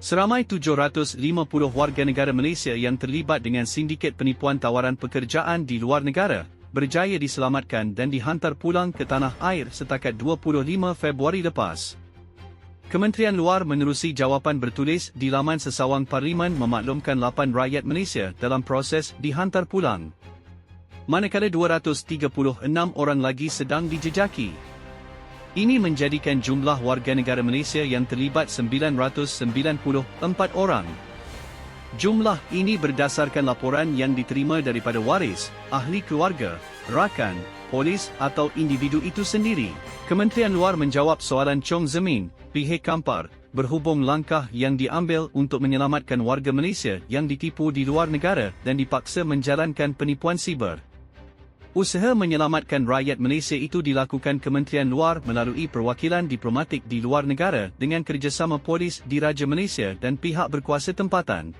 Seramai 750 warga negara Malaysia yang terlibat dengan sindiket penipuan tawaran pekerjaan di luar negara berjaya diselamatkan dan dihantar pulang ke tanah air setakat 25 Februari lepas. Kementerian Luar menerusi jawapan bertulis di laman sesawang parlimen memaklumkan 8 rakyat Malaysia dalam proses dihantar pulang. Manakala 236 orang lagi sedang dijejaki. Ini menjadikan jumlah warga negara Malaysia yang terlibat 994 orang. Jumlah ini berdasarkan laporan yang diterima daripada waris, ahli keluarga, rakan, polis atau individu itu sendiri. Kementerian Luar menjawab soalan Chong Zemin, pihak Kampar, berhubung langkah yang diambil untuk menyelamatkan warga Malaysia yang ditipu di luar negara dan dipaksa menjalankan penipuan siber. Usaha menyelamatkan rakyat Malaysia itu dilakukan Kementerian Luar melalui perwakilan diplomatik di luar negara dengan kerjasama polis di Raja Malaysia dan pihak berkuasa tempatan.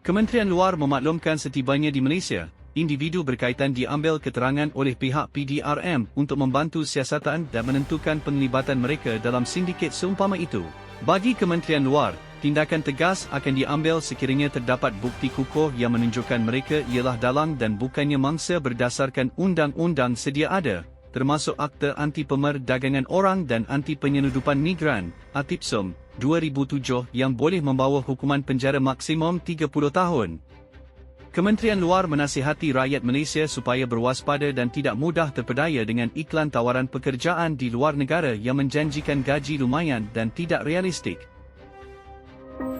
Kementerian Luar memaklumkan setibanya di Malaysia, individu berkaitan diambil keterangan oleh pihak PDRM untuk membantu siasatan dan menentukan penglibatan mereka dalam sindiket seumpama itu. Bagi Kementerian Luar, tindakan tegas akan diambil sekiranya terdapat bukti kukuh yang menunjukkan mereka ialah dalang dan bukannya mangsa berdasarkan undang-undang sedia ada, termasuk Akta Anti Pemerdagangan Orang dan Anti Penyeludupan Migran, ATIPSUM, 2007 yang boleh membawa hukuman penjara maksimum 30 tahun. Kementerian Luar menasihati rakyat Malaysia supaya berwaspada dan tidak mudah terpedaya dengan iklan tawaran pekerjaan di luar negara yang menjanjikan gaji lumayan dan tidak realistik.